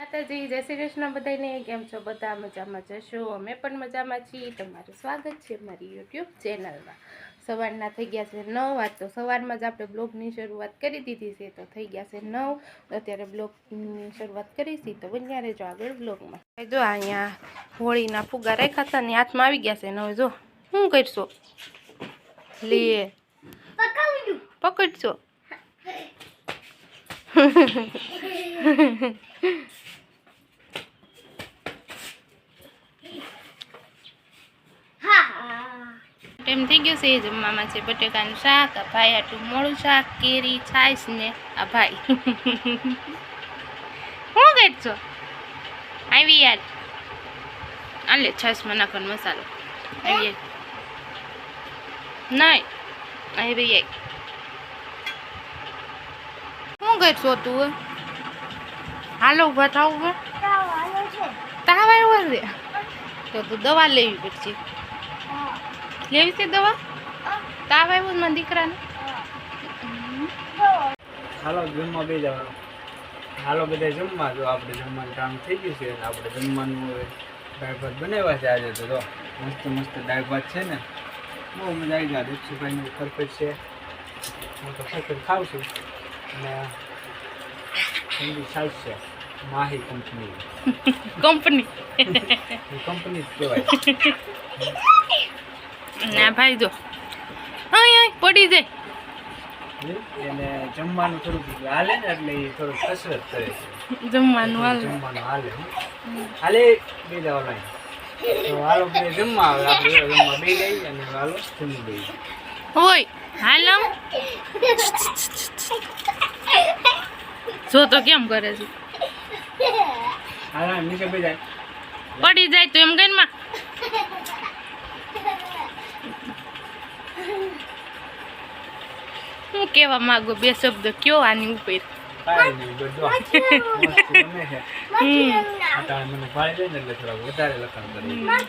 માતાજી જય શ્રી કૃષ્ણ બધાને કેમ છો? બધા મજામાં જશો? અમે પણ મજામાં છીએ. તમારું સ્વાગત છે મારી યુટ્યુબ ચેનલમાં. સવારના થઈ ગયા છે નવ વાત તો સવારમાં જ આપણે બ્લોગની શરૂઆત કરી દીધી છે. તો થઈ ગયા છે નવ અત્યારે બ્લોગની શરૂઆત કરી છે. તો બન્યા રહેજો આગળ બ્લોગમાં. જો અહીંયા હોળીના ફુગા રાખ્યા હતા ને હાથમાં આવી ગયા છે. નવ જો શું કરશો? લે. પકડશો? ટાઈમ થઈ ગયો છે, એ જમવામાં છે બટેકાનું શાક, આ ભાઈ આટલું મોડું શાક, કેરી, છાશ ને આ ભાઈ. શું કરશો? આવી યાર આલે છાશમાં નાખવાનો મસાલો. આવી નહીં. આવી યાર શું કરશો તું હાલો ઊભા થાવ ઊભા તાવ આવ્યો છે? તો તું દવા લેવી પડશે. લેવી છે દવા? તાવ આવ્યો છે દીકરાને? હાલો, જમવા બે જવાનું હાલો, બધા જમવા જો, આપણે જમવાનું કામ થઈ ગયું છે આપણે જમવાનું હવે દાળ ભાત બનાવ્યા છે આજે તો મસ્ત મસ્ત દાળ ભાત છે ને. બહુ મજા આવી ગયા દીક્ષુભાઈનું પરફેક્ટ છે. હું તો પરફેક્ટ ખાઉં છું. અને ઠંડી છાશ છે. માહી કંપની કંપની કંપની જ કહેવાય. ના ભાઈ જો. અહીં પડી જાય. એને જમવાનું થોડુંક હાલે ને એટલે એ થોડુંક કસરત કરે છે. જમવાનું હાલ. જમવાનું હાલે. હાલે બે જવા લાય. તો હાલો બે જમવા આવે. આપણે જમવા બે જઈએ અને હાલો જમી લઈએ. હોય હાલો. જો તો કેમ કરે છે? હાલ હાલ, નીચે બે જાય. પડી જાય તો એમ કઈ માં. હું કેવા માંગુ બે શબ્દ? કયો આની ઉપર? મને ફાળી દે ને એટલે થોડા વધારે લખાણ કરી.